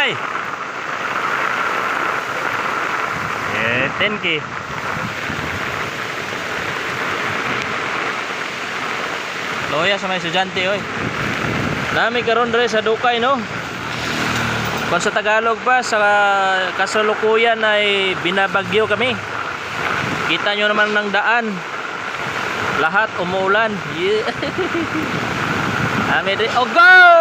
Tay! Eh, 10K. Loya sa may estudyante, oy. Dami karon dre sa Dukay, no? Kung sa Tagalog pa, sa kasalukuyan ay binabagyo kami. Kita nyo naman ng daan. Lahat umuulan. Yeah. Amin, oh, go!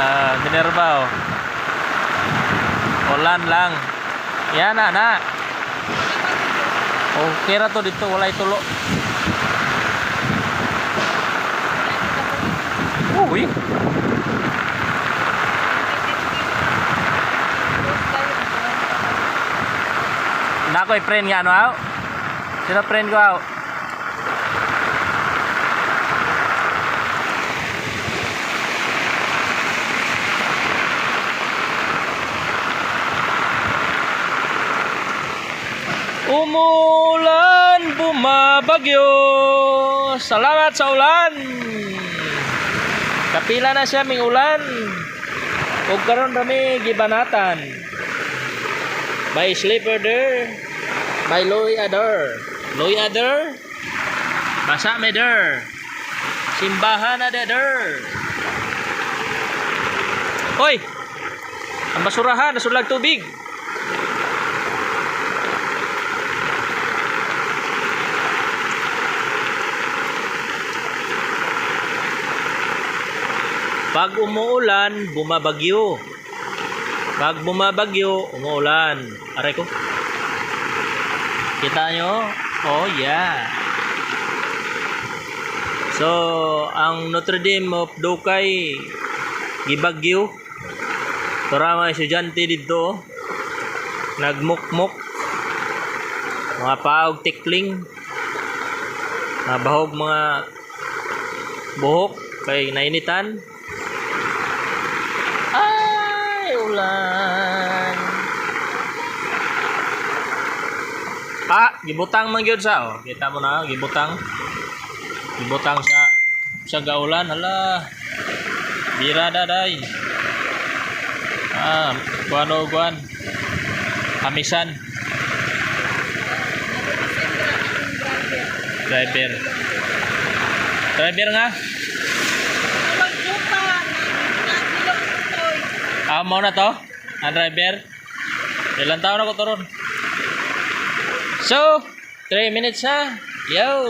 Ah, Minerva oh. Ulan lang. Yan na na. Okay ra to dito walay tulo. Uy. Na ko friend nga no aw. Sino friend ko aw? Umulan, bumabagyo. Salamat sa ulan. Kapila na siya ming ulan. Ug karon rami gibanatan. By sleeper der. By loy other. Loy other. Basa me der. Simbahan na de der. Hoy! Ang basurahan, nasulag tubig. Pag umuulan, bumabagyo. Pag bumabagyo, umuulan. Aray ko. Kita nyo? Oh, yeah. So, ang Notre Dame of Dukay, gibagyo. Para mga estudyante dito, oh. nagmukmuk. Mga paog tikling. Mga bahog mga buhok kay nainitan. Ay, ulan. Pa, gibutang man gyud sa oh. Kita mo na, gibutang. Gibutang sa sa gaulan hala. Bira daday. Ah, kuano kuan. Kamisan. Driver. Driver nga. Ah, mo na to? Ang driver? Ilan taon ako to ron? So, 3 minutes na. Yo!